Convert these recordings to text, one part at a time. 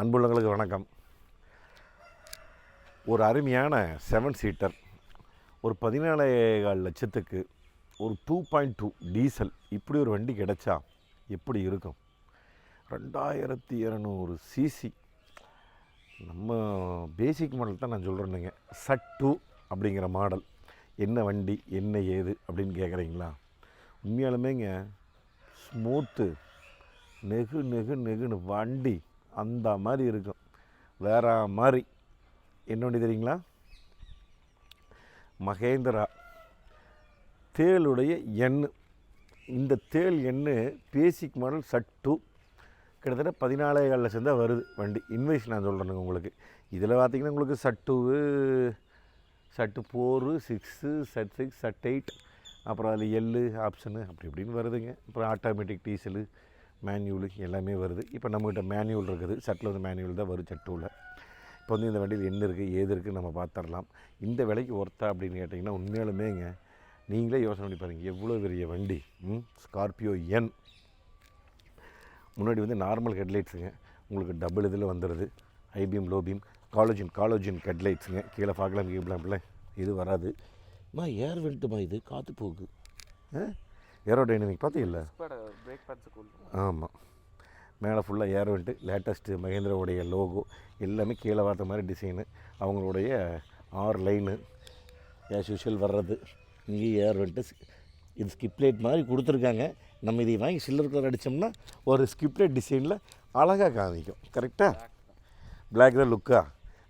அன்புள்ளங்களுக்கு வணக்கம். ஒரு அருமையான செவன் சீட்டர் ஒரு பதினாலேகால் லட்சத்துக்கு ஒரு டூ பாயிண்ட் டூ டீசல் இப்படி ஒரு வண்டி கிடைச்சா எப்படி இருக்கும்? ரெண்டாயிரத்தி இரநூறு சிசி நம்ம பேசிக் மாடல் தான் நான் சொல்கிறேனுங்க சட் டூ அப்படிங்கிற மாடல். என்ன வண்டி என்ன ஏது அப்படின்னு கேட்குறீங்களா உண்மையாலுமேங்க ஸ்மூத்து நெகு நெகு நெகுன்னு வண்டி அந்த மாதிரி இருக்கும். வேறு மாதிரி. என்ன தெரியுங்களா? மகேந்திரா. தேளுடைய எண் இந்த தேள் எண்ணு பேசிக் மாடல் சட் டூ கிட்டத்தட்ட பதினாலேகால் லட்சம் தான் வருது வண்டி. இன்வைஸ் நான் சொல்கிறேனுங்க உங்களுக்கு. இதில் பார்த்திங்கன்னா உங்களுக்கு சட்டுவு சட்டு ஃபோரு சிக்ஸு சட் சிக்ஸ் சட் எயிட் அப்புறம் அதில் எள்ளு ஆப்ஷனு அப்படி இப்படின்னு வருதுங்க. அப்புறம் ஆட்டோமேட்டிக் டீசலு மேனுவலு எல்லாமே வருது. இப்போ நம்மகிட்ட மேனுவல் இருக்குது. சட்டில் வந்து மேன்யூல் தான் வரும் சட்டூவில் இப்போ வந்து இந்த வண்டியில் என்ன இருக்குது ஏது இருக்குதுன்னு நம்ம பார்த்துடலாம் இந்த விலைக்கு ஒர்த்தா அப்படின்னு கேட்டிங்கன்னா உண்மையாலுமேங்க நீங்களே யோசனை பண்ணி பாருங்கள் எவ்வளோ பெரிய வண்டி? ம் ஸ்கார்பியோ என் முன்னாடி வந்து நார்மல் ஹெட்லைட்ஸுங்க உங்களுக்கு டபுள் இதில் வந்துடுது ஐபிஎம் லோபியம் பீம் காலேஜின் காலேஜின் ஹெட்லைட்ஸுங்க கீழே பார்க்கலாம் கீழே இது வராது. மா ஏர் வெல்ட்டுமா இது? காற்று போக்கு ஏரோடைனமிக் கூல் ஆமாம் மேலே ஃபுல்லாக ஏர் வெண்ட்டு லேட்டஸ்ட்டு மகேந்திராவுடைய லோகோ எல்லாமே கீழே பார்த்த மாதிரி டிசைனு அவங்களுடைய ஆறு லைனு ஆஸ் யூஷுவல் வர்றது. இங்கேயும் ஏர் வெண்ட்டு இது ஸ்கிப்லேட் மாதிரி கொடுத்துருக்காங்க. நம்ம இதை வாங்கி சில்லர் கலர் அடித்தோம்னா ஒரு ஸ்கிப்லேட் டிசைனில் அழகாக காமிக்கும். கரெக்டாக பிளாக் தான் லுக்கா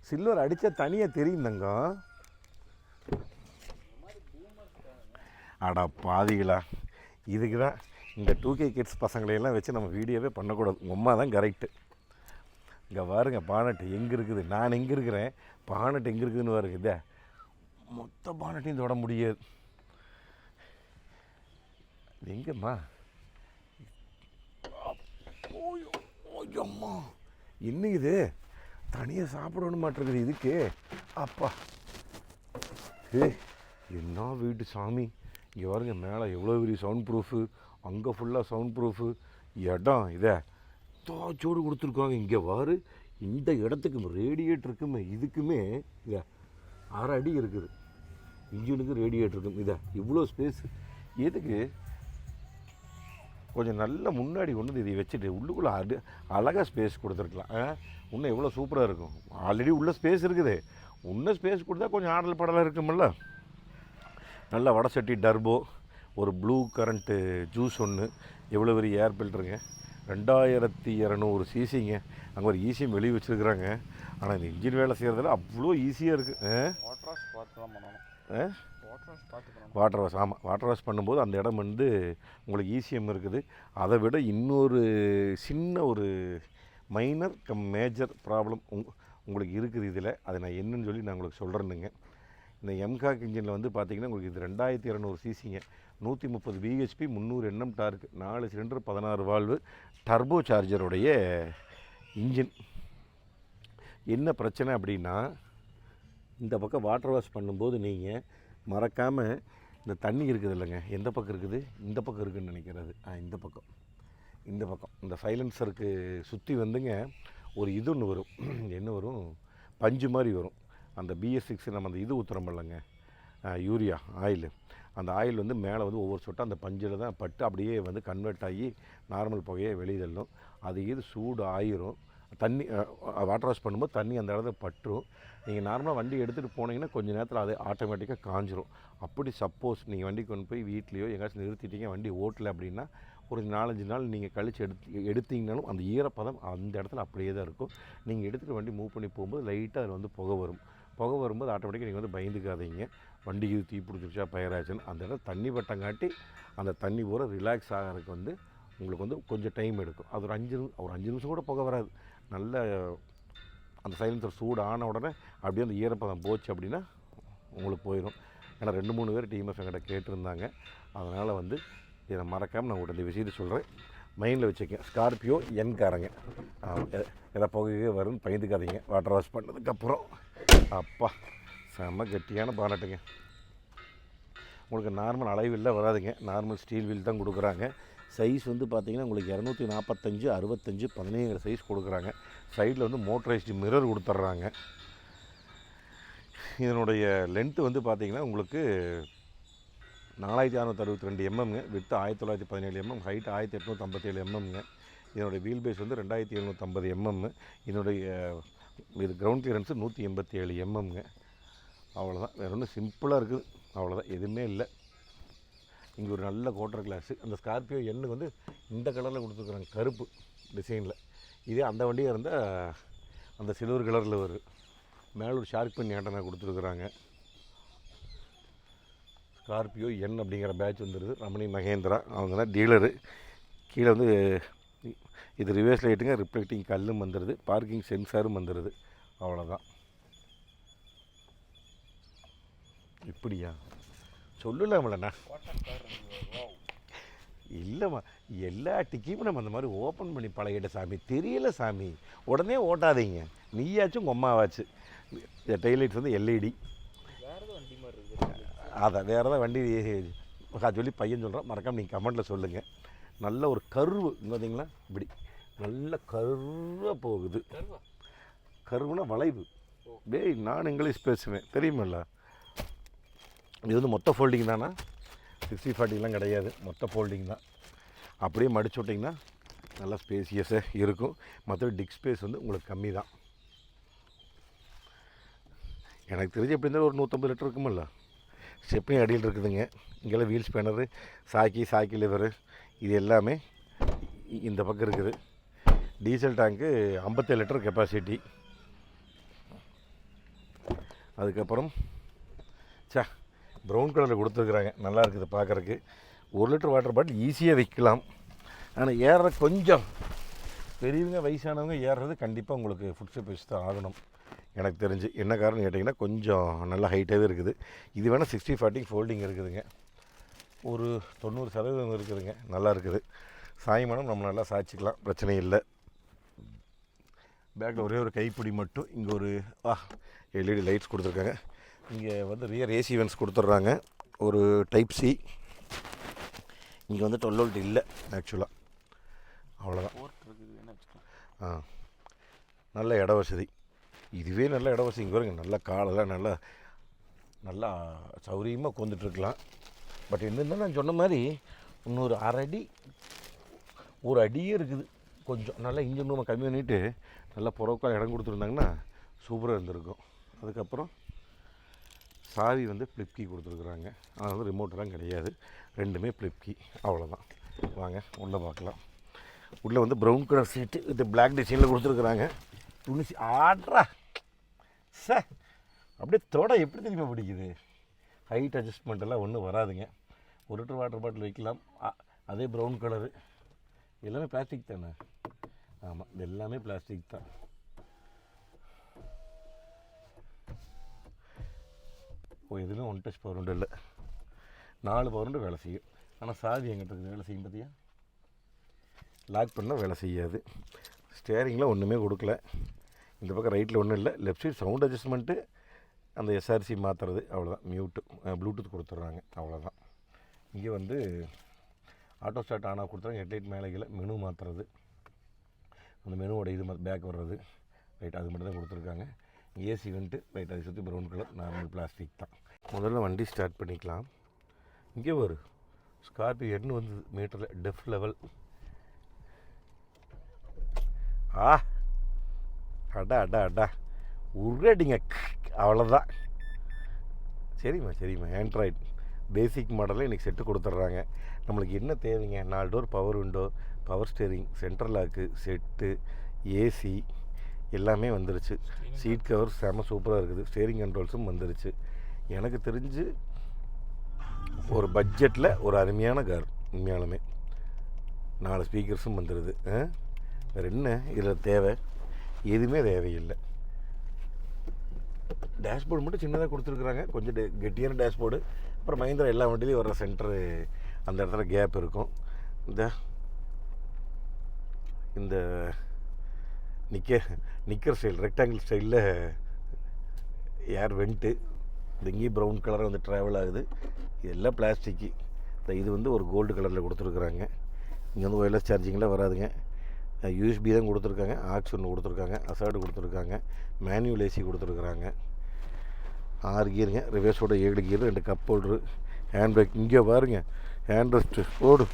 சில்வர் அடித்தா தனியாக தெரியும் தங்கம். அடா பாதிகளா இதுக்கு தான் இந்த டூ கே கிட்ஸ் பசங்களையெல்லாம் வச்சு நம்ம வீடியோவே பண்ணக்கூடாது. உங்கள் அம்மா தான் கரெக்டு இங்கே பாருங்க பானட் எங்கே இருக்குது? நான் எங்கே இருக்கிறேன்? பானட் எங்கே இருக்குதுன்னு பாருங்க மொத்த பானட்டையும் தொட முடியாது. எங்கம்மா? அம்மா. என்ன இது? தனியாக சாப்பிடணும் மாட்டிருக்குது இதுக்கு. அப்பா. ஏ என்ன வீட்டு சாமி? இங்கே பாருங்க மேலே எவ்வளோ பெரிய சவுண்ட் ப்ரூஃபு அங்கே ஃபுல்லாக சவுண்ட் ப்ரூஃபு இடம் இதை. தோச்சோடு கொடுத்துருக்காங்க. இங்கே வாரு இந்த இடத்துக்கும் ரேடியேட்டருக்குமே இதுக்குமே இதை அரை அடி இருக்குது. இன்ஜினுக்கு ரேடியேட்டருக்கும் இதை இவ்வளோ ஸ்பேஸ் எதுக்கு? கொஞ்சம் நல்ல முன்னாடி கொண்டு வந்து இதை வச்சுட்டு உள்ளுக்குள்ளே அடு அழகாக ஸ்பேஸ் கொடுத்துருக்கலாம். ஆ? இன்னும் எவ்வளோ சூப்பராக இருக்கும். ஆல்ரெடி உள்ள ஸ்பேஸ் இருக்குது. இன்னும் ஸ்பேஸ் கொடுத்தா கொஞ்சம் ஆடல் படலாக இருக்குமில்ல நல்ல வடை சட்டி டர்போ ஒரு ப்ளூ கரண்ட்டு ஜூஸ் ஒன்று எவ்வளோ பெரிய ஏர் ஃபில்டருங்க ரெண்டாயிரத்தி இரநூறு சிசிங்க அங்கே ஒரு ஈஸியும் வெளியே வச்சுருக்குறாங்க. ஆனால் இந்த இன்ஜின் வேலை செய்கிறதுல அவ்வளோ ஈஸியாக இருக்குது வாட்டர் வாஷ் ஆமாம் வாட்டர் வாஷ் பண்ணும்போது அந்த இடம் வந்து உங்களுக்கு ஈசிஎம் இருக்குது. அதை விட இன்னொரு சின்ன ஒரு மைனர் கம் மேஜர் ப்ராப்ளம் உங் உங்களுக்கு இருக்குது இதில். அதை நான் என்னன்னு சொல்லி நான் உங்களுக்கு சொல்கிறேனுங்க இந்த எம்காக் இன்ஜினில் வந்து பார்த்தீங்கன்னா உங்களுக்கு இது ரெண்டாயிரத்தி இரநூறு சிசிங்க நூற்றி முப்பது பிஹெச்பி முந்நூறு எண்ணம் டார்க் நாலு சிலிண்டர் பதினாறு வால்வு டர்போ சார்ஜருடைய இன்ஜின் என்ன பிரச்சனை அப்படின்னா இந்த பக்கம் வாட்டர் வாஷ் பண்ணும்போது நீங்கள் மறக்காமல் இந்த தண்ணி இருக்குது இல்லைங்க. எந்த பக்கம் இருக்குது? இந்த பக்கம் இருக்குதுன்னு நினைக்கிறது. ஆ இந்த பக்கம். இந்த பக்கம். இந்த சைலன்சருக்கு சுற்றி வந்துங்க ஒரு இது ஒன்று வரும். என்ன வரும்? பஞ்சு மாதிரி வரும். அந்த பிஎஸ் சிக்ஸ் நம்ம அந்த இது ஊற்றுறோம் இல்லைங்க யூரியா ஆயில். அந்த ஆயில் வந்து மேலே வந்து ஒவ்வொரு சொட்டாக அந்த பஞ்சில் தான் பட்டு அப்படியே வந்து கன்வெர்ட் ஆகி நார்மல் புகையை வெளியே அது இது சூடு ஆயிரும். தண்ணி வாட்டர் வாஷ் பண்ணும்போது தண்ணி அந்த இடத்துல பற்றும் நீங்கள் நார்மலாக வண்டி எடுத்துகிட்டு போனீங்கன்னா கொஞ்சம் நேரத்தில் அது ஆட்டோமேட்டிக்காக காஞ்சிரும். அப்படி சப்போஸ் நீங்கள் வண்டி கொண்டு போய் வீட்லேயோ எங்கேயாச்சும் நிறுத்திட்டீங்க வண்டி ஓட்டலை அப்படின்னா ஒரு நாலஞ்சு நாள் நீங்கள் கழித்து எடுத்து எடுத்தீங்கனாலும் அந்த ஈரப்பதம் அந்த இடத்துல அப்படியே தான் இருக்கும். நீங்கள் எடுத்துகிட்டு வண்டி மூவ் பண்ணி போகும்போது லைட்டாக அதில் வந்து புகை வரும். புகை வரும்போது ஆட்டோமேட்டிக்காக நீங்கள் வந்து பயந்துக்காதீங்க. வண்டிக்கு தீ பிடிச்சிருச்சா பயராச்சுன்னு. அந்த இடம் தண்ணி பட்டங்காட்டி அந்த தண்ணி பூரா ரிலாக்ஸ் ஆகிறதுக்கு வந்து உங்களுக்கு வந்து கொஞ்சம் டைம் எடுக்கும். அது ஒரு அஞ்சு ஒரு அஞ்சு நிமிஷம் கூட புகை வராது. நல்ல அந்த சைலன்சர் சூடு ஆன உடனே அப்படியே அந்த ஈரப்பதம் போச்சு அப்படின்னா உங்களுக்கு போயிடும் ஏன்னா ரெண்டு மூணு பேர் டிஎம்எஃப் என்கிட்ட கேட்டிருந்தாங்க. அதனால் வந்து இதை மறக்காமல் நான் உங்கள்கிட்ட இந்த விஷயத்தை சொல்கிறேன் மைண்டில் வச்சுக்கங்க. ஸ்கார்பியோ என் காரங்க. எதை புகையே வரும்னு பயந்துக்காதீங்க. வாட்டர் வாஷ் பண்ணதுக்கப்புறம். அப்பா செம்ம கெட்டியான பானட்டுங்க உங்களுக்கு நார்மல் அலை வராதுங்க. நார்மல் ஸ்டீல் வீல் தான் கொடுக்குறாங்க. சைஸ் வந்து பார்த்திங்கன்னா உங்களுக்கு இரநூத்தி நாற்பத்தஞ்சு அறுபத்தஞ்சு பதினேழு சைஸ் கொடுக்குறாங்க. சைடில் வந்து மோட்டரைஸ்டு மிரர் கொடுத்துட்றாங்க. இதனுடைய லென்த்து வந்து பார்த்திங்கன்னா உங்களுக்கு நாலாயிரத்தி அறுநூத்தி அறுபத்தி ரெண்டு எம்எம்ங்க வித்து ஆயிரத்தி தொள்ளாயிரத்தி பதினேழு எம்எம் ஹைட் ஆயிரத்தி எட்நூற்றி ஐம்பத்தேழு எம்எம்ங்க இதனுடைய வீல் பேஸ் வந்து ரெண்டாயிரத்தி எழுநூற்றம்பது எம்எம் இதனுடைய இது கிரவுண்ட் கிளியரன்ஸு நூற்றி எண்பத்தி ஏழு எம்எம்ங்க அவ்வளோதான் வேறு ஒன்றும் சிம்பிளாக இருக்குது. அவ்வளோதான் எதுவுமே இல்லை. இங்கே ஒரு நல்ல கோட்டர் கிளாஸு அந்த ஸ்கார்பியோ எண்ணுக்கு வந்து இந்த கலரில் கொடுத்துருக்குறாங்க. கருப்பு டிசைனில் இதே அந்த வண்டியாக இருந்தால் அந்த சில்வர் கலரில் வரும். மேலே ஒரு ஷார்க் பண்ணி ஆண்டனா கொடுத்துருக்குறாங்க. ஸ்கார்பியோ என் அப்படிங்கிற பேட்ச் வந்துடுது ரமணி மகேந்திரா. அவங்க தான் டீலரு கீழே வந்து இது ரிவர்ஸ் லைட்டுங்க ரிஃப்ளெக்டிங் கல்லும் வந்துடுது பார்க்கிங் சென்சாரும் வந்துடுது அவ்வளோதான் இப்படியா சொல்லலாம்லண்ணா இல்லைம்மா எல்லா டிக்கியும் நம்ம அந்த மாதிரி ஓப்பன் பண்ணி பழகிட்ட சாமி தெரியல சாமி உடனே ஓட்டாதீங்க நீயாச்சும் உங்கள் அம்மாவாச்சு டைலைட்ஸ் வந்து எல்இடி வண்டி அதான் வேறு ஏதாவது வண்டி சொல்லி பையன் சொல்கிறோம் மறக்காமல் நீங்கள் கமெண்ட்டில் சொல்லுங்கள் நல்ல ஒரு கருவு இங்கே இப்படி. நல்ல கருவாக போகுது. கருவா? கருவுனா வளைவு. டேய் நான் இங்கிலீஷ் பேசுவேன். தெரியுமில்ல? இது வந்து மொத்த ஃபோல்டிங் தானா? சிக்ஸ்டி ஃபார்ட்டிலாம் கிடையாது. மொத்த ஃபோல்டிங் தான். அப்படியே மடிச்சு விட்டிங்கன்னா நல்லா ஸ்பேசியஸாக இருக்கும். மற்றபடி டிக் ஸ்பேஸ் வந்து உங்களுக்கு கம்மி தான். எனக்கு தெரிஞ்சு எப்படி இருந்தாலும் ஒரு நூற்றம்பது லிட்டர் இருக்குமில்ல? ஸ்டெப்னி அடியில் இருக்குதுங்க. இங்கெல்லாம் வீல் ஸ்பேனரு சாக்கி சாக்கி லிவரு இது எல்லாமே இந்த பக்கம் இருக்குது. டீசல் டேங்க்கு ஐம்பத்தேழு லிட்டர் கெப்பாசிட்டி அதுக்கப்புறம் சா ப்ரௌன் கலரில் கொடுத்துருக்குறாங்க. நல்லா இருக்குது பார்க்குறக்கு ஒரு லிட்டர் வாட்டர் பாட்டில் ஈஸியாக வைக்கலாம் ஆனால் ஏறுற கொஞ்சம் பெரியவங்க வயசானவங்க ஏறுறது கண்டிப்பாக உங்களுக்கு ஃபுட் ஸ்டெப் வச்சு தான் ஆகணும். எனக்கு தெரிஞ்சு. என்ன காரணம் கேட்டிங்கன்னா கொஞ்சம் நல்ல ஹைட்டாகவே இருக்குது. இது வேணால் சிக்ஸ்டி ஃபார்ட்டி ஃபோல்டிங் இருக்குதுங்க. ஒரு தொண்ணூறு சதவீதம் இருக்குதுங்க. நல்லா இருக்குது. சாயமானம் நம்ம நல்லா சாய்ச்சிக்கலாம். பிரச்சனை இல்லை. பேக்கில் ஒரே ஒரு கைப்பிடி மட்டும். இங்கே ஒரு ஆ எல்இடி லைட்ஸ் கொடுத்துருக்காங்க. இங்கே வந்து ரியர் ஏசி வென்ஸ் கொடுத்துட்றாங்க ஒரு டைப் சி இங்கே வந்து டுவெல் வோல்ட் இல்லை ஆக்சுவலாக அவ்வளோதான் ஆ. நல்ல இட வசதி. இதுவே நல்ல இட வசதி. இங்கே பாருங்க நல்ல காலெல்லாம் நல்லா நல்லா சௌரியமாக உட்காந்துட்ருக்கலாம் பட் என்னென்னா நான் சொன்ன மாதிரி இன்னொரு அரை அடி ஒரு அடியே இருக்குது. கொஞ்சம் நல்லா இன்ஜின் ரூமை கம்மி பண்ணிவிட்டு நல்லா புறவுக்கால் இடம் கொடுத்துருந்தாங்கன்னா சூப்பராக இருந்திருக்கும். அதுக்கப்புறம் சாவி வந்து ஃப்ளிப்கி கொடுத்துருக்குறாங்க. அது வந்து ரிமோட்டெல்லாம் கிடையாது. ரெண்டுமே ஃப்ளிப்கி அவ்வளோதான் வாங்க உள்ளே பார்க்கலாம். உள்ளே வந்து brown colour seat with black டிசைனில் கொடுத்துருக்குறாங்க. துணிசி ஆட்ரா சார் அப்படியே தொட எப்படி தெரியுமா பிடிக்குது? ஹைட் அட்ஜஸ்ட்மெண்ட் எல்லாம் ஒன்றும் வராதுங்க. ஒரு லிட்டர் வாட்டர் பாட்டில் வைக்கலாம். அதே ப்ரௌன் கலரு எல்லாமே பிளாஸ்டிக் தானே? ஆமாம் இது எல்லாமே பிளாஸ்டிக் தான். ஓ எதுலையும் ஒன் டச் பவர் இல்லை. நாலு பவர் வேலை செய்யும். ஆனால் சாவி எங்கிட்ட இருக்குது வேலை செய்யும் பார்த்தியா லாக் பண்ணால் வேலை செய்யாது. ஸ்டேரிங்கில் ஒன்றுமே கொடுக்கல. இந்த பக்கம் ரைட்டில் ஒன்றும் இல்லை. லெஃப்ட் சைடு சவுண்ட் அட்ஜஸ்ட்மெண்ட்டு அந்த எஸ்ஆர்சி மாற்றுறது அவ்வளோதான் மியூட்டு ப்ளூடூத் கொடுத்துட்றாங்க. அவ்வளோதான் இங்கே வந்து ஆட்டோ ஸ்டார்ட் ஆன் ஆஃப் கொடுத்துறாங்க ஹெட்லைட் மேலே கீழே மெனு மாற்றுறது அந்த மெனுவோட இது பேக் வர்றது. ரைட் அது மட்டும் தான் கொடுத்துருக்காங்க ஏசி வந்துட்டு ரைட் அதை சுற்றி ப்ரௌன் கலர் நார்மல் பிளாஸ்டிக் தான். முதல்ல வண்டி ஸ்டார்ட் பண்ணிக்கலாம். இங்கே ஒரு ஸ்கார்பியோ எண்ணு வந்து மீட்டரில் டெஃப் லெவல் ஆ! அடா அடா அடா. உருடிங்க அவ்வளோதான் சரிம்மா சரிம்மா. ஆண்ட்ராய்ட் பேசிக் மாடலில் இன்றைக்கி செட்டு கொடுத்துட்றாங்க. நம்மளுக்கு என்ன தேவைங்க? நாலு door power window power steering central lock set AC எல்லாமே வந்துருச்சு. சீட் கவர் செம சூப்பராக இருக்குது. ஸ்டேரிங் கண்ட்ரோல்ஸும் வந்துருச்சு. எனக்கு தெரிஞ்சு ஒரு பட்ஜெட்டில் ஒரு அருமையான கார் உண்மையாலுமே. நாலு ஸ்பீக்கர்ஸும் வந்துடுது? வேறு என்ன இதில் தேவை? எதுவுமே தேவையில்லை. டேஷ்போர்டு மட்டும் சின்னதாக கொடுத்துருக்குறாங்க. கொஞ்சம் கெட்டியான டேஷ்போர்டு அப்புறம் மஹிந்திரா எல்லா வண்டிலையும் வர சென்டரு அந்த இடத்துல கேப் இருக்கும். இந்த இந்த நிக்க நிக்கர் ஸ்டைல் ரெக்டாங்கிள் ஸ்டைலில் ஏர் வெண்ட்டு இந்த இங்கேயும் ப்ரௌன் கலர் வந்து ட்ராவல் ஆகுது. இது எல்லாம் பிளாஸ்டிக்கு இது வந்து ஒரு கோல்டு கலரில் கொடுத்துருக்குறாங்க. இங்கே வந்து ஒயர்லெஸ் சார்ஜிங்லாம் வராதுங்க. யூஎஸ்பி தான் கொடுத்துருக்காங்க. ஆக்ஸ் ஒன்று கொடுத்துருக்காங்க. அசாடு கொடுத்துருக்காங்க. மேனுவல் ஏசி கொடுத்துருக்குறாங்க. ஆறு கீருங்க ரிவர்ஸோட ஏழு கீரு ரெண்டு கப் ஹோல்டரு ஹேண்ட் பிரேக் இங்கே பாருங்க ஹேண்ட் ரெஸ்ட்டு ஓடு.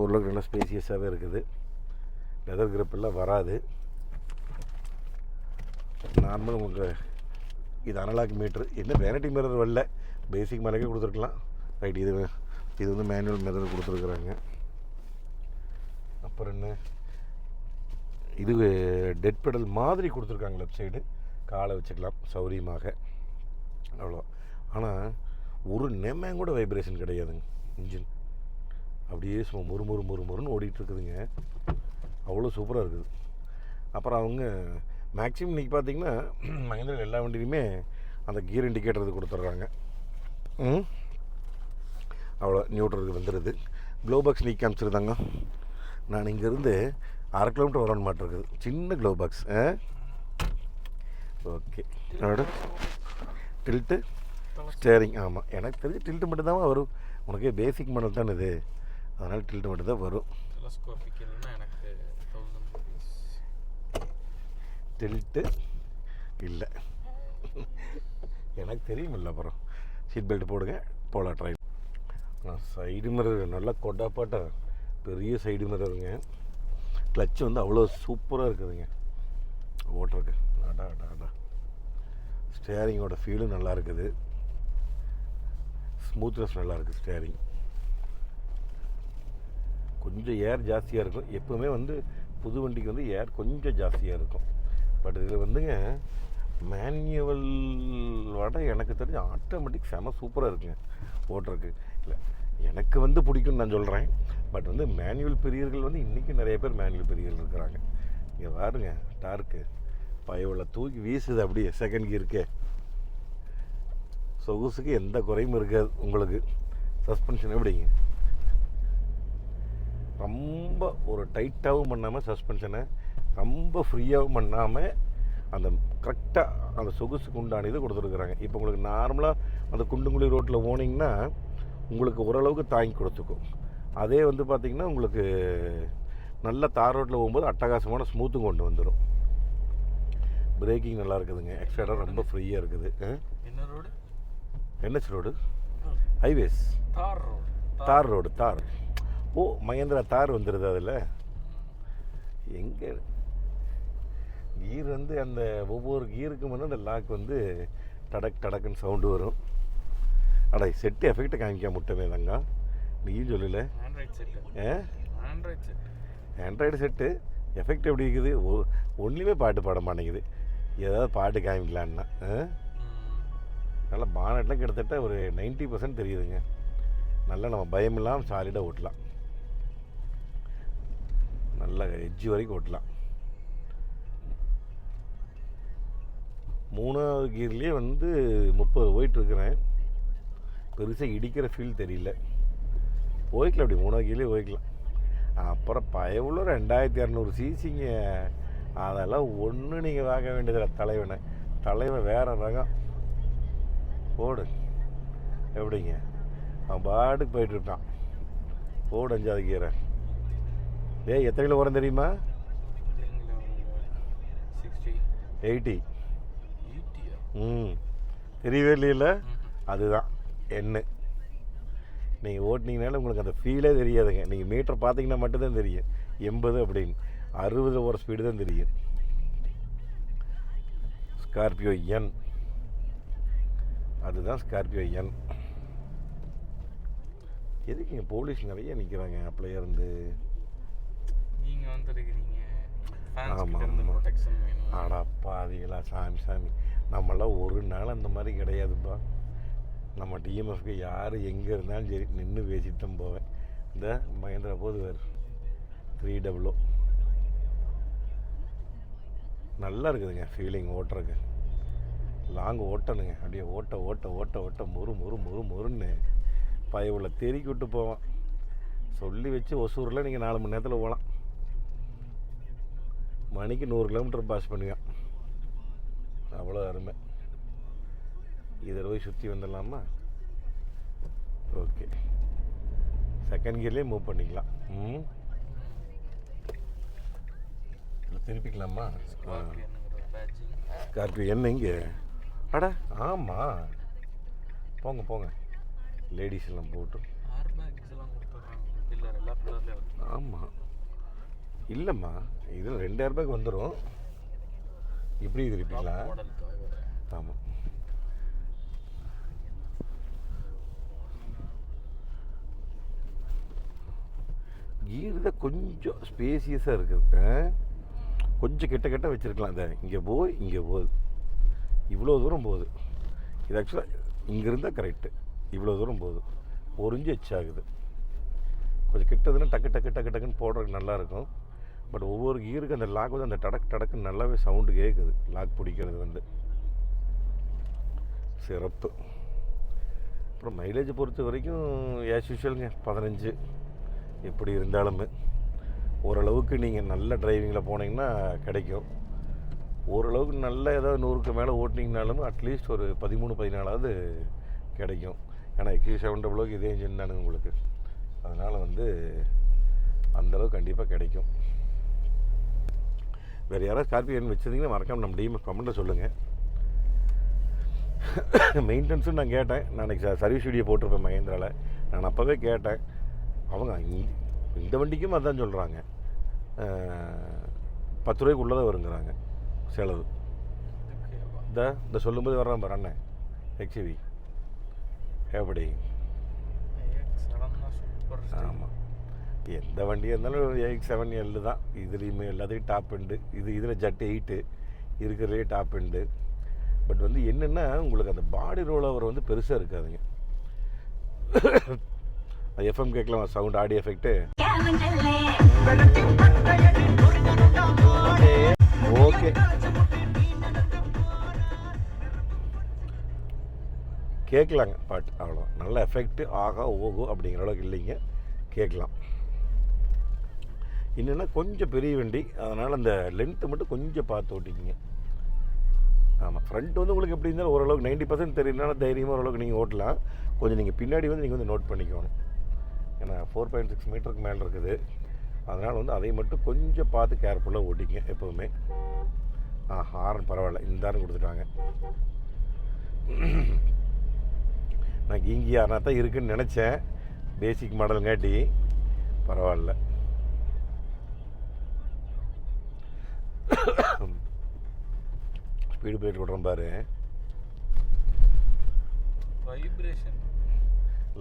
ஓரளவுக்கு நல்லா ஸ்பேசியஸாகவே இருக்குது. லெதர் கிரப்பெல்லாம் வராது. நார்மல் உங்களுக்கு இது அனலாக் மீட்ரு என்ன வேனிட்டி மிரர் வரல. பேசிக் மலைக்கே கொடுத்துருக்கலாம். ரைட் இது இது வந்து மேனுவல் மிரர் கொடுத்துருக்குறாங்க. அப்புறம் என்ன? இது டெட் பெடல் மாதிரி கொடுத்துருக்காங்க லெஃப்ட் சைடு காலை வச்சுக்கலாம் சௌரியமாக. அவ்வளோ. ஆனால் ஒரு நெம்மையும் கூட வைப்ரேஷன் கிடையாதுங்க இன்ஜின் அப்படியே சும்மா முறு முறு முறு முறுன்னு ஓடிட்டுருக்குதுங்க. அவ்வளோ சூப்பராக இருக்குது. அப்புறம் அவங்க மேக்ஸிமம் இன்றைக்கி பார்த்தீங்கன்னா மகேந்திரன் எல்லா வண்டியிலுமே அந்த கியர் இண்டிகேட்டர் இது கொடுத்துட்றாங்க. அவ்வளோ நியூட்ரலுக்கு வந்துடுது க்ளோ பாக்ஸ் நீக்கி காமிச்சிருந்தாங்க. நான் இங்கேருந்து அரை கிலோமீட்டர் வரணும் மாட்டிருக்குது சின்ன க்ளோ பாக்ஸ் ஆ? ஓகே அதோட டில்ட்டு ஸ்டேரிங் ஆமாம் எனக்கு தெரிஞ்சு டில்ட்டு மட்டும்தான் வரும். உனக்கே பேசிக் மாடல் தான் இது. அதனால் டில்ட்டு மட்டும் தான் வரும் டில்ட்டு இல்லை. எனக்கு தெரியுமில்ல அப்புறம் சீட் பெல்ட் போடுங்க. போகலாம் ட்ரை சைடு மிரர் நல்லா கொட்டாப்பாட்ட பெரிய சைடு மிரருங்க கிளச் வந்து அவ்வளோ சூப்பராக இருக்குதுங்க. ஓட்டுறக்கு அடா அடா அடா ஸ்டேரிங்கோட ஃபீலும் நல்லா இருக்குது. ஸ்மூத்னஸ் நல்லா இருக்குது ஸ்டேரிங் கொஞ்சம் ஏர் ஜாஸ்தியாக இருக்கும். எப்போவுமே வந்து புது வண்டிக்கு வந்து ஏர் கொஞ்சம் ஜாஸ்தியாக இருக்கும். பட் இதில் வந்துங்க மேனுவல் வட எனக்கு தெரிஞ்ச ஆட்டோமேட்டிக் செம சூப்பராக இருக்குங்க. ஓட்டுறதுக்கு இல்லை எனக்கு வந்து பிடிக்கும்னு நான் சொல்கிறேன் பட் வந்து மேனுவல் பெரியர்கள் வந்து இன்றைக்கும் நிறைய பேர் மேனுவல் பெரியர்கள் இருக்கிறாங்க. இங்கே பாருங்க டார்க்கு. பயவுள்ள தூக்கி வீசுது அப்படியே செகண்ட் கியருக்கே சொகுசுக்கு எந்த குறையும் இருக்காது உங்களுக்கு. சஸ்பென்ஷன் எப்படிங்க? ரொம்ப ஒரு டைட்டாகவும் பண்ணாமல் சஸ்பென்ஷனை ரொம்ப ஃப்ரீயாகவும் பண்ணாமல் அந்த கரெக்டாக அந்த சொகுசுக்கு உண்டான இது கொடுத்துருக்குறாங்க. இப்போ உங்களுக்கு நார்மலாக அந்த குண்டுங்குழி ரோட்டில் போனீங்கன்னா உங்களுக்கு ஓரளவுக்கு தாங்கி கொடுத்துக்கும். அதே வந்து பார்த்திங்கன்னா உங்களுக்கு நல்ல தார் ரோட்டில் போகும்போது அட்டகாசமான ஸ்மூத்தும் கொண்டு வந்துடும் பிரேக்கிங் நல்லா இருக்குதுங்க எக்ஸ்ட்ரா ரொம்ப ஃப்ரீயாக இருக்குது. என்ன ரோடு என்ஹெச் ரோடு ஹைவேஸ் தார் ரோடு தார் ரோடு தார். ஓ மகேந்திரா தார் வந்துடுது அதில்? எங்கே? கீர் வந்து அந்த ஒவ்வொரு கீருக்கும் வந்து அந்த லாக் வந்து டடக் டடக்குன்னு சவுண்டு வரும். அடா செட்டு எஃபெக்ட் காமிக்க முட்டமே தாங்க. நீயும் சொல்லல. செட்டு ஆண்ட்ராய்டு செட்டு எஃபெக்ட் எப்படி இருக்குது? ஒ ஒன்றுமே பாட்டு பாட மாட்டேங்குது. ஏதாவது பாட்டு காமிக்கலான்னா? நல்லா பானட்லாம் கிட்டத்தட்ட ஒரு 90% பர்சன்ட் தெரியுதுங்க. நல்லா நம்ம பயம் இல்லாமல் சாலிடாக ஓட்டலாம். நல்லா எட்ஜ் வரைக்கும் ஓட்டலாம். மூணாவது கீர்லேயே வந்து முப்பது போயிட்டுருக்குறேன் பெருசாக இடிக்கிற ஃபீல் தெரியல. போய்க்கலாம் அப்படி மூணாவது கீழே போய்க்கலாம். அப்புறம் பயவுள்ள ரெண்டாயிரத்தி இரநூறு சிசிங்க அதெல்லாம் ஒன்றும் நீங்கள் வாங்க வேண்டியதில்லை தலைவனை. தலைவன் வேற ரகம். ஓடு. எப்படிங்க? அவன் பாட்டுக்கு போயிட்டுருப்பான் ஓடு அஞ்சாவது கீரை ஏய் எத்தனை கிலோ உரம் தெரியுமா? Sixty eighty. ம். தெரியவே இல்லையில அதுதான். என்ன நீங்கள் ஓட்டினீங்கனால உங்களுக்கு அந்த ஃபீலே தெரியாதுங்க. நீங்கள் மீட்டர் பார்த்தீங்கன்னா மட்டும்தான் தெரியும். எண்பது அப்படின்னு. அறுபது ஒரு ஸ்பீடு தான் தெரியும். ஸ்கார்பியோ என் அதுதான் ஸ்கார்பியோ என் எதுக்கு இங்கே போலீஸ் நிறைய நிற்கிறாங்க அப்படியே இருந்து? நீங்க வந்திருக்கிறீங்க. ஃபேன்ஸ் ஆமா, கிட்ட இருந்து ஆமா. ப்ரொடெக்ஷன் வேணும். ஆடா பாதிகளா சாமி சாமி. நம்மளாம் ஒரு நாள் அந்த மாதிரி கிடையாதுப்பா. நம்ம டிஎம்எஃப்க்கு யார் எங்கே இருந்தாலும் சரி நின்று பேசிட்டு தான் போவேன். இந்த மகேந்திரா போது வேறு த்ரீ டபுளோ நல்லா இருக்குதுங்க ஃபீலிங் ஓட்டுறதுக்கு. லாங் ஓட்டணுங்க. அப்படியே ஓட்ட ஓட்ட ஓட்ட ஓட்ட முறு முறு முறு முறுன்னு பய உள்ள தெறிக்கி விட்டு போவான். சொல்லி வச்சு ஒசூரில் நீங்கள் நாலு மணி நேரத்தில் போகலாம். மணிக்கு நூறு கிலோமீட்டர் பாஸ் பண்ணுவேன் அவ்வளோ அருமை. இதில் போய் சுற்றி வந்துடலாமா? ஓகே. செகண்ட் கியர்லேயே மூவ் பண்ணிக்கலாம். ம். திருப்பிக்கலாமா? ஸ்கார்பியோ என்ன இங்கே? அட. ஆமாம் போங்க போங்க. லேடிஸ் எல்லாம் போட்டு. ஆமாம் இல்லைம்மா. இதில் ரெண்டு ஏர் பேக் வந்துடும் இப்படி திருப்பிக்கலாம் ஆமாம் கீர் தான் கொஞ்சம் ஸ்பேசியஸாக இருக்குது? கொஞ்சம் கிட்ட கிட்ட வச்சுருக்கலாம். அதை இங்கே போய் இங்கே போகுது இவ்வளோ தூரம் போகுது. இது ஆக்சுவலாக இங்கே இருந்தால் கரெக்டு இவ்வளோ தூரம் போகுது. ஒரு எச்சாகுது கொஞ்சம் கிட்டதுன்னா டக்கு டக்கு டக்கு டக்குன்னு போடுறதுக்கு நல்லாயிருக்கும் பட் ஒவ்வொரு கீருக்கு அந்த லாக் வந்து அந்த டடக் டடக்குன்னு நல்லாவே சவுண்டு கேட்குது லாக் பிடிக்கிறது வந்து. சிறப்பு. அப்புறம் மைலேஜ் பொறுத்த வரைக்கும் ஏஸ் யூஷுவலுங்க பதினஞ்சு. எப்படி இருந்தாலுமே. ஓரளவுக்கு நீங்கள் நல்ல டிரைவிங்கில் போனீங்கன்னா கிடைக்கும். ஓரளவுக்கு நல்ல ஏதாவது நூறுக்கு மேலே ஓட்டினீங்கனாலும் அட்லீஸ்ட் ஒரு பதிமூணு பதினாலாவது கிடைக்கும். ஏன்னா எக்ஸி செவன் டபுளுக்கு இதே இன்ஜின் தானுங்க உங்களுக்கு. அதனால் வந்து அந்தளவு கண்டிப்பாக கிடைக்கும். வேறு யாராவது ஸ்கார்பியன் வச்சுருந்தீங்கன்னா மறக்காமல் நம்ம டிஎம்எஸ் கமெண்ட்டில் சொல்லுங்கள் மெயின்டெனன்ஸும் நான் கேட்டேன். நான் அன்றைக்கி சர்வீஸ் வீடியோ போட்டிருப்பேன் மகேந்திராவில் நான் அப்போவே கேட்டேன். அவங்க இந்த வண்டிக்கும் அதான் சொல்கிறாங்க பத்து ரூபாய்க்குள்ளே தான் வருங்கிறாங்க. செலவு. இந்த இந்த சொல்லும்போது வர்றேன் பாரு அண்ணன் எக்ஸிவி எப்படி? ஆமாம் எந்த வண்டியாக இருந்தாலும் எயிட் செவன் எல்லு தான். இதுலேயுமே எல்லாத்துக்கும் டாப் எண்டு இது இதில் ஜட் எயிட்டு இருக்கிறதுலே டாப் எண்டு பட் வந்து என்னென்னா உங்களுக்கு அந்த பாடி ரோல் ஓவர் வந்து பெருசாக இருக்காதுங்க. எஃப்எம் கேட்கலாம் சவுண்ட் ஆடியோ எஃபெக்ட்டு ஓகே கேட்கலாங்க பாட்டு அவ்வளோ நல்ல எஃபெக்ட் ஆகா ஓகோ அப்படிங்கிற அளவுக்கு இல்லைங்க. கேட்கலாம். என்னென்னா கொஞ்சம் பெரிய வண்டி அதனால் அந்த லென்த்து மட்டும் கொஞ்சம் பார்த்து ஓட்டிக்கிங்க. ஆமாம் ஃப்ரண்ட் வந்து உங்களுக்கு எப்படி இருந்தாலும் ஓரளவுக்கு நைன்ட்டி பர்சன்ட் தெரியுதுனால தைரியமாக ஓரளவுக்கு நீங்கள் ஓட்டலாம். கொஞ்சம் நீங்கள் பின்னாடி வந்து நீங்கள் வந்து நோட் பண்ணிக்கணும் ஏன்னா ஃபோர் பாயிண்ட் சிக்ஸ் மீட்டருக்கு மேலே இருக்குது. அதனால் வந்து அதை மட்டும் கொஞ்சம் பார்த்து கேர்ஃபுல்லாக ஓட்டிங்க எப்போவுமே. ஆ ஹாரன் பரவாயில்ல. இந்தாரும் கொடுத்துட்டாங்க. நான் கீங்கி ஆனா தான் இருக்குன்னு நினச்சேன். பேசிக் மாடலுங்காட்டி பரவாயில்ல. ஸ்பீடு பிரேக் விட்றேன் பாரு. வைப்ரேஷன்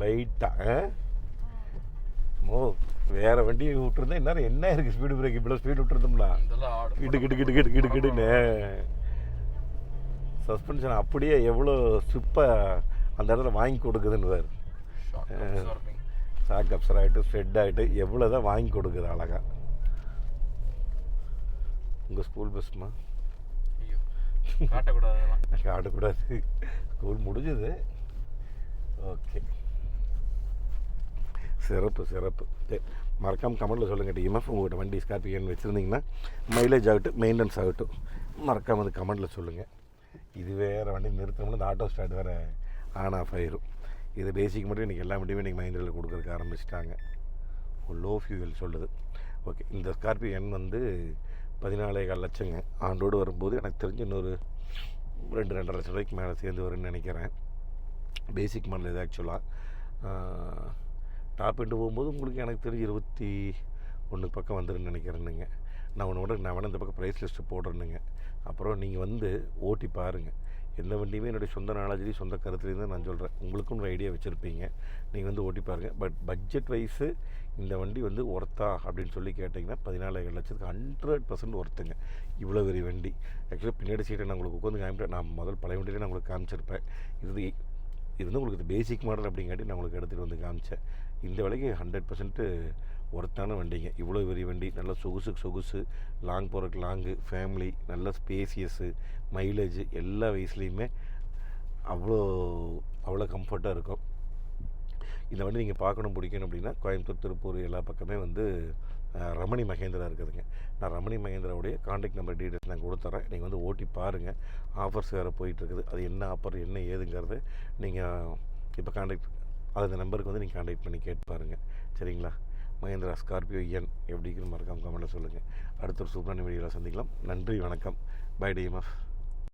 லைட்டாக ஓ வேற வண்டி விட்டுருந்தா இந்நேரம் என்ன இருக்குது ஸ்பீடு பிரேக் இவ்வளோ ஸ்பீடு விட்டுருந்தோம்னா? இதெல்லாம் ஆடும் கிடு கிடு கிடு கிடு கிடு கிடுன்னு. சஸ்பென்ஷன் அப்படியே எவ்வளோ ஸ்ட்ரிப்பாக அந்த இடத்துல வாங்கி கொடுக்குதுன்னு வேறு ஷாக் அப்சர் ஆகிட்டு ஸ்ட்ரெட் ஆகிட்டு எவ்வளோ தான் வாங்கி கொடுக்குது அழகா. உங்கள் ஸ்கூல் பஸ்மா ஐயோ காட்டக்கூடாது ஆடக்கூடாது ஸ்கூல் முடிஞ்சுது. ஓகே சிறப்பு சிறப்பு. சரி மறக்காம கமெண்ட்டில் சொல்லுங்கள் டிஎம்எஃப் உங்கள்கிட்ட வண்டி ஸ்கார்பியன் வச்சுருந்தீங்கன்னா மைலேஜ் ஆகட்டும் மெயின்டெனன்ஸ் ஆகட்டும் மறக்காமல் அது கமெண்ட்டில் சொல்லுங்கள் இது வேறு வண்டி நிறுத்தணும்னா இந்த ஆட்டோ ஸ்டார்ட் வேறு ஆன் ஆஃப் ஆயிரும். இது பேசிக் மட்டும் இன்றைக்கி எல்லா வண்டியுமே இன்றைக்கி மைண்டில் கொடுக்குறதுக்கு ஆரம்பிச்சிட்டாங்க. லோ ஃபியூவல் சொல்லுது. ஓகே இந்த ஸ்கார்பியோ எண் வந்து பதினாலேகால் லட்சங்க. ஆண்டோடு வரும்போது எனக்கு தெரிஞ்சு இன்னொரு ரெண்டு ரெண்டரை லட்ச ரூபாய்க்கு மேலே சேர்ந்து வரும்னு நினைக்கிறேன். பேசிக் மாடல் இது ஆக்சுவலாக டாப் எண்டு போகும்போது உங்களுக்கு எனக்கு தெரிஞ்சு இருபத்தி ஒன்று பக்கம் வந்துருன்னு நினைக்கிறேனுங்க. நான் உன்னோட நான் வேணா இந்த பக்கம் ப்ரைஸ் லிஸ்ட்டு போடுறேனுங்க. அப்புறம் நீங்கள் வந்து ஓட்டி பாருங்கள் எந்த வண்டியுமே என்னுடைய சொந்த நாலேஜ்லேயும் சொந்த கருத்துலேயும் தான் நான் சொல்கிறேன் உங்களுக்கும் ஒரு ஐடியா வச்சுருப்பீங்க. நீங்கள் வந்து ஓட்டி பாருங்கள் பட் பட்ஜெட் வைஸு இந்த வண்டி வந்து ஒர்த்தா அப்படின்னு சொல்லி கேட்டிங்கன்னா பதினாலு லட்சத்துக்கு ஹண்ட்ரட் பர்சன்ட் ஒர்த்துங்க இவ்வளோ பெரிய வண்டி. ஆக்சுவலாக பின்னாடி சீட்டை நான் உங்களுக்கு உட்காந்து காமிப்பேன் நான் முதல் பழைய வண்டியிலே நான் உங்களுக்கு காமிச்சிருப்பேன். இது இது வந்து உங்களுக்கு பேசிக் மாடல் அப்படிங்காட்டி நான் உங்களுக்கு எடுத்துகிட்டு வந்து காமிச்சேன். இந்த விலைக்கு ஹண்ட்ரட் பர்சன்ட்டு ஒர்த்தான வண்டிங்க. இவ்வளோ பெரிய வண்டி நல்ல சொகுசுக்கு சொகுசு லாங் போகிறதுக்கு லாங்கு ஃபேமிலி நல்ல ஸ்பேசியஸு மைலேஜ் எல்லா வயசுலேயுமே அவ்வளோ அவ்வளோ கம்ஃபர்ட்டாக இருக்கும். இந்த வண்டி நீங்கள் பார்க்கணும் பிடிக்கணும் அப்படின்னா கோயம்புத்தூர் திருப்பூர் எல்லா பக்கமே வந்து ரமணி மகேந்திரா இருக்குதுங்க. நான் ரமணி மகேந்திராவுடைய காண்டாக்ட் நம்பர் டீட்டெயில்ஸ் நான் கொடுத்துட்றேன் நீங்கள் வந்து ஓட்டி பாருங்கள் ஆஃபர்ஸ் வேறு போயிட்டுருக்குது அது என்ன ஆஃபர் என்ன ஏதுங்கிறது நீங்கள் இப்போ காண்டாக்ட் அந்த நம்பருக்கு வந்து நீங்கள் காண்டக்ட் பண்ணி கேட்டு பாருங்கள் சரிங்களா? மகேந்திரா ஸ்கார்பியோ என் எப்படிங்கிற மறக்காம கமெண்ட்டில் சொல்லுங்கள் அடுத்த ஒரு சூப்பரான வீடியோவில் சந்திக்கலாம். நன்றி வணக்கம். By TMF